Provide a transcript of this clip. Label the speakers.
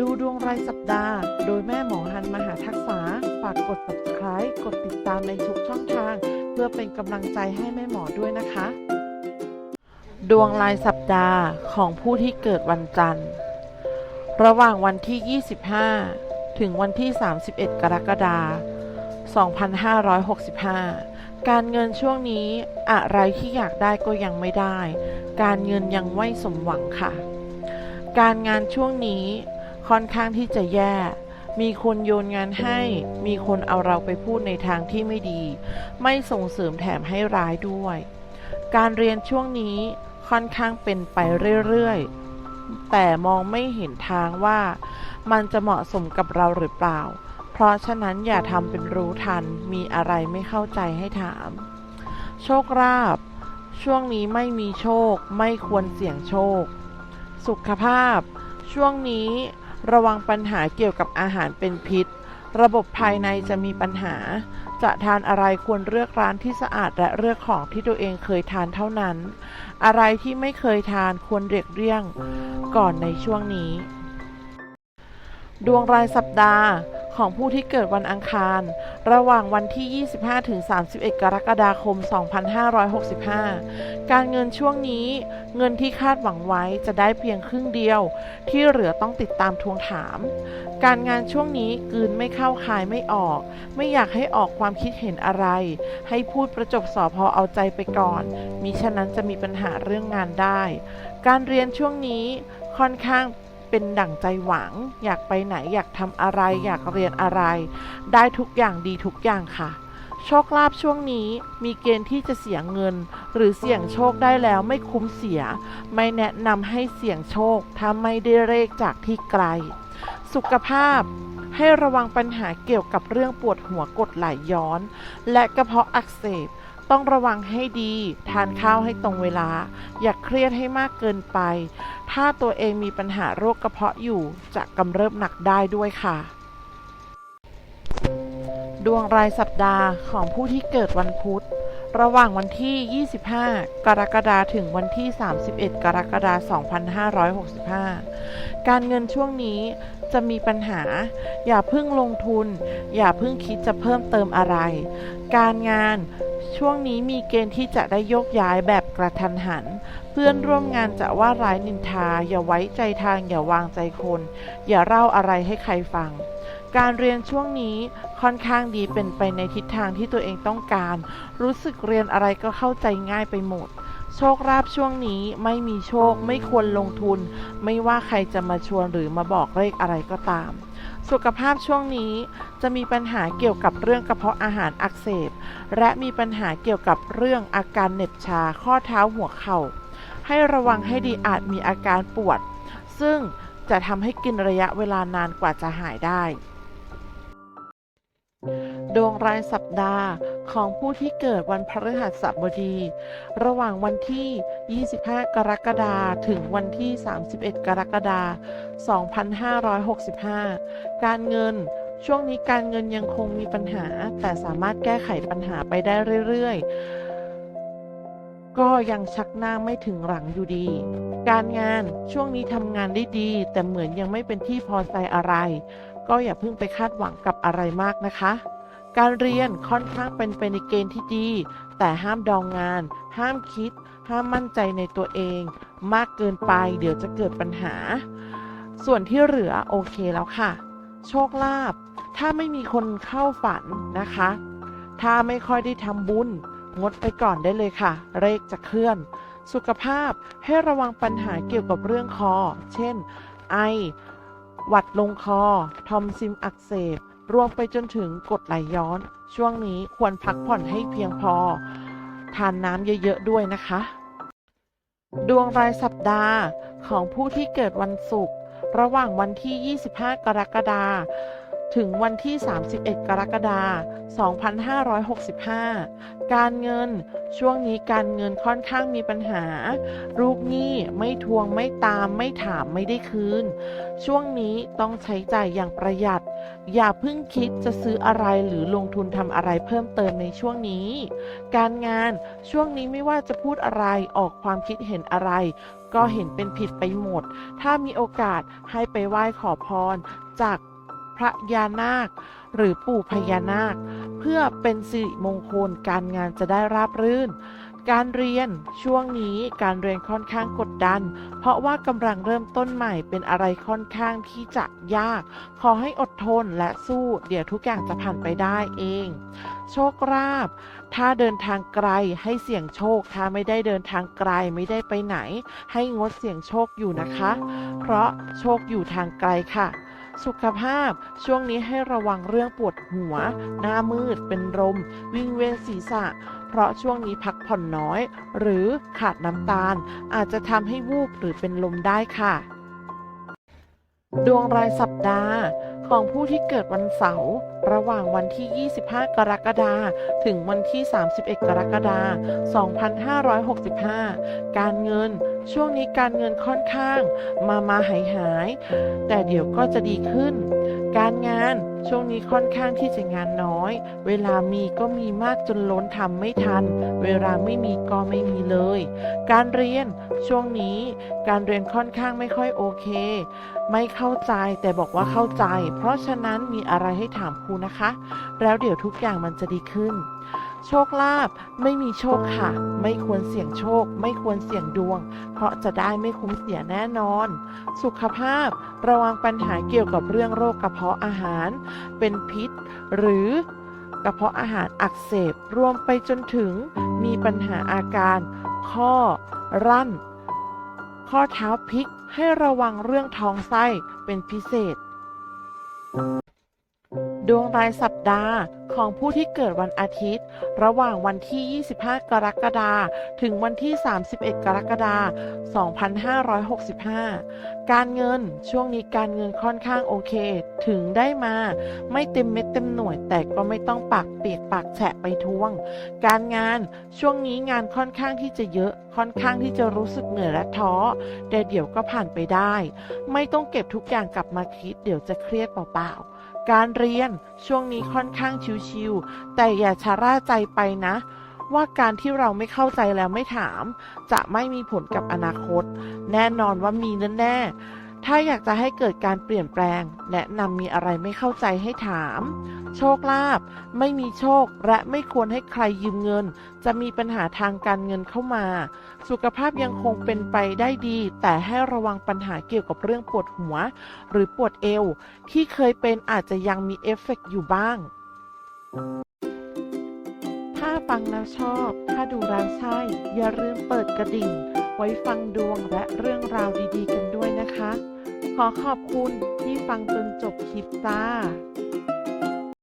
Speaker 1: ดูดวงรายสัปดาห์ โดยแม่หมอฮันมหาทักษา ฝากกด subscribe กดติดตามในทุกช่องทาง เพื่อเป็นกำลังใจให้แม่หมอด้วยนะคะ ดวงรายสัปดาห์ของผู้ที่เกิดวันจันทร์ ระหว่างวันที่ 25 ถึงวันที่ 31 กรกฎาคม 2565 การเงินช่วงนี้อะไรที่อยากได้ก็ยังไม่ได้ การเงินยังไม่สมหวังค่ะ การงานช่วงนี้ ค่อนข้างที่จะแย่ มีคนโยนงานให้ มีคนเอาเราไปพูดในทางที่ไม่ดี ไม่ส่งเสริมแถมให้ร้ายด้วย การเรียนช่วงนี้ค่อนข้างเป็นไปเรื่อยๆ แต่มองไม่เห็นทางว่ามันจะเหมาะสมกับเราหรือเปล่า เพราะฉะนั้นอย่าทำเป็นรู้ทัน มีอะไรไม่เข้าใจให้ถาม โชคลาภช่วงนี้ไม่มีโชค ไม่ควรเสี่ยงโชค สุขภาพ ช่วงนี้ ระวังปัญหาเกี่ยวกับอาหารเป็นพิษ ระบบภายในจะมีปัญหา จะทานอะไรควรเลือกร้านที่สะอาดและเลือกของที่ตัวเองเคยทานเท่านั้น อะไรที่ไม่เคยทานควรเรียกเลี่ยง ก่อนในช่วงนี้ ดวงรายสัปดาห์ ของผู้ที่เกิดวันอังคาร ระหว่างวันที่ 25ถึง31 กรกฎาคม 2565 การเงินช่วงนี้ เงินที่คาดหวังไว้จะได้เพียงครึ่งเดียว ที่เหลือต้องติดตามทวงถาม การงานช่วงนี้กืนไม่เข้าคายไม่ออก ไม่อยากให้ออกความคิดเห็นอะไร ให้พูดประจบสอพอเอาใจไปก่อน มิฉะนั้นจะมีปัญหาเรื่องงานได้ การเรียนช่วงนี้ค่อนข้าง เป็นดั่งใจหวัง อยากไปไหนอยากทำอะไร อยากเรียนอะไร ได้ทุกอย่างดีทุกอย่างค่ะ โชคลาภช่วงนี้มีเกณฑ์ที่จะเสียเงิน หรือเสี่ยงโชคได้แล้วไม่คุ้มเสีย ไม่แนะนำให้เสี่ยงโชคถ้าไม่ได้เลขจากที่ไกล สุขภาพให้ระวังปัญหาเกี่ยวกับเรื่องปวดหัวกดไหลย้อน และกระเพาะอักเสบ ต้องระวังให้ดี ทานข้าวให้ตรงเวลา อย่าเครียดให้มากเกินไป ถ้าตัวเองมีปัญหาโรคกระเพาะอยู่จะกำเริบหนักได้ด้วยค่ะ ดวงรายสัปดาห์ของผู้ที่เกิดวันพุธ ระหว่างวันที่ 25 กรกฎาคมถึงวันที่ 31 กรกฎาคม 2565 การเงินช่วงนี้จะมีปัญหา อย่าเพิ่งลงทุน อย่าเพิ่งคิดจะเพิ่มเติมอะไร การงาน ช่วงนี้มีเกณฑ์ที่จะได้โยกย้ายแบบกระทันหัน เพื่อนร่วมงานจะว่าร้ายนินทา อย่าไว้ใจทาง อย่าวางใจคน อย่าเล่าอะไรให้ใครฟัง การเรียนช่วงนี้ค่อนข้างดีเป็นไปในทิศทางที่ตัวเองต้องการ รู้สึกเรียนอะไรก็เข้าใจง่ายไปหมด โชคลาภช่วงนี้ไม่มีโชคไม่ควรลงทุน ไม่ว่าใครจะมาชวนหรือมาบอกเลขอะไรก็ตาม สุขภาพช่วงนี้จะมีปัญหาเกี่ยวกับเรื่องกระเพาะอาหารอักเสบ และมีปัญหาเกี่ยวกับเรื่องอาการเหน็บชาข้อเท้าหัวเข่า ให้ระวังให้ดีอาจมีอาการปวด ซึ่งจะทำให้กินระยะเวลานานกว่าจะหายได้ ดวงรายสัปดาห์ของผู้ที่เกิดวันพฤหัสบดี ระหว่างวันที่ 25 กรกฎาคมถึงวันที่ 31 กรกฎาคม 2565 การเงินช่วงนี้การเงินยังคงมีปัญหา แต่สามารถแก้ไขปัญหาไปได้เรื่อยๆ ก็ยังชักหน้าไม่ถึงหลังอยู่ดี การงานช่วงนี้ทำงานได้ดี แต่เหมือนยังไม่เป็นที่พอใจอะไร ก็อย่าเพิ่งไปคาดหวังกับอะไรมากนะคะ การเรียนค่อนข้างเป็นไปในเกณฑ์ที่ดี แต่ห้ามดองงาน ห้ามคิด ห้ามมั่นใจในตัวเอง มากเกินไปเดี๋ยวจะเกิดปัญหา ส่วนที่เหลือโอเคแล้วค่ะ โชคลาภถ้าไม่มีคนเข้าฝันนะคะ ถ้าไม่ค่อยได้ทำบุญ งดไปก่อนได้เลยค่ะ เลขจะเคลื่อน สุขภาพให้ระวังปัญหาเกี่ยวกับเรื่องคอ เช่น ไอ หวัดลงคอ ทอมซิมอักเสบ รวมไปจนถึงกดไหลย้อน ช่วงนี้ควรพักผ่อนให้เพียงพอ ทานน้ำเยอะๆด้วยนะคะ ดวงรายสัปดาห์ของผู้ที่เกิดวันศุกร์ระหว่างวันที่ 25 กรกฎาคมถึงวันที่ 31 กรกฎาคม 2565 การเงิน ช่วงนี้การเงินค่อนข้างมีปัญหา ลูกหนี้ไม่ทวงไม่ตามไม่ถามไม่ได้คืน ช่วงนี้ต้องใช้จ่ายอย่างประหยัด อย่าเพิ่งคิดจะซื้ออะไรหรือลงทุนทำอะไรเพิ่มเติมในช่วงนี้ การงานช่วงนี้ไม่ว่าจะพูดอะไรออกความคิดเห็นอะไร ก็เห็นเป็นผิดไปหมด ถ้ามีโอกาสให้ไปไหว้ขอพร จากพระยานาค หรือปู่พญานาค เพื่อเป็นสิริมงคลการงานจะได้ราบรื่น การเรียนช่วงนี้การเรียนค่อนข้างกดดัน เพราะว่ากำลังเริ่มต้นใหม่เป็นอะไรค่อนข้างที่จะยาก ขอให้อดทนและสู้ เดี๋ยวทุกอย่างจะผ่านไปได้เอง โชคลาภถ้าเดินทางไกลให้เสี่ยงโชค ถ้าไม่ได้เดินทางไกลไม่ได้ไปไหน ให้งดเสี่ยงโชคอยู่นะคะ เพราะโชคอยู่ทางไกลค่ะ สุขภาพ ช่วงนี้ให้ระวังเรื่องปวดหัว หน้ามืด เป็นลม วิ่งเวียนศีรษะ เพราะช่วงนี้พักผ่อนน้อย หรือขาดน้ำตาล อาจจะทำให้วูบหรือเป็นลมได้ค่ะดวงรายสัปดาห์ของผู้ที่เกิดวันเสาร์ระหว่างวันที่ 25 กรกฎาคมถึงวันที่ 31 กรกฎาคม 2565 การเงิน ช่วงนี้การเงินค่อนข้างมามาหายหาย แต่เดี๋ยวก็จะดีขึ้น การงานช่วงนี้ค่อนข้างที่จะงานน้อย เวลามีก็มีมากจนล้นทำไม่ทัน เวลาไม่มีก็ไม่มีเลย การเรียนช่วงนี้การเรียนค่อนข้างไม่ค่อยโอเค ไม่เข้าใจแต่บอกว่าเข้าใจ เพราะฉะนั้นมีอะไรให้ถามครูนะคะ แล้วเดี๋ยวทุกอย่างมันจะดีขึ้น โชคลาภไม่มีโชคค่ะ ไม่ควรเสี่ยงโชค ไม่ควรเสี่ยงดวง เพราะจะได้ไม่คุ้มเสียแน่นอน สุขภาพระวังปัญหาเกี่ยวกับเรื่องโรคกระเพาะอาหาร เป็นพิษ หรือกระเพาะอาหารอักเสบรวมไปจนถึงมีปัญหาอาการ ข้อ รั่น ข้อเท้าพลิกให้ระวังเรื่องท้องไส้เป็นพิเศษ ดวงรายสัปดาห์ของผู้ที่เกิดวันอาทิตย์ ระหว่างวันที่ 25 กรกฎาคมถึงวันที่ 31 กรกฎาคม 2565 การเงินช่วงนี้การเงินค่อนข้างโอเค ถึงได้มา ไม่เต็มเม็ดเต็มหน่วย แต่ก็ไม่ต้องปากเปียกปากแฉะไปทวง การงานช่วงนี้งานค่อนข้างที่จะเยอะค่อนข้างที่จะรู้สึกเหนื่อยและท้อแต่เดี๋ยวก็ผ่านไปได้ ไม่ต้องเก็บทุกอย่างกลับมาคิด เดี๋ยวจะเครียดเปล่าๆ การเรียนช่วงนี้ค่อนข้างชิวๆแต่อย่าชะล่าใจไปนะ ว่าการที่เราไม่เข้าใจแล้วไม่ถาม จะไม่มีผลกับอนาคต แน่นอนว่ามีแน่ๆ ถ้าอยากจะให้เกิดการเปลี่ยนแปลง แนะนำมีอะไรไม่เข้าใจให้ถาม โชคลาภไม่มีโชคและไม่ควรให้ใครยืมเงิน จะมีปัญหาทางการเงินเข้ามา สุขภาพยังคงเป็นไปได้ดี แต่ให้ระวังปัญหาเกี่ยวกับเรื่องปวดหัว หรือปวดเอว ที่เคยเป็นอาจจะยังมีเอฟเฟกต์อยู่บ้าง ถ้าฟังแล้วชอบ ถ้าดูแล้วใช่ อย่าลืมเปิดกระดิ่ง ไว้ฟังดวงและเรื่องราวดีๆกันด้วยนะคะ ขอขอบคุณที่ฟังจนจบคลิปจ้า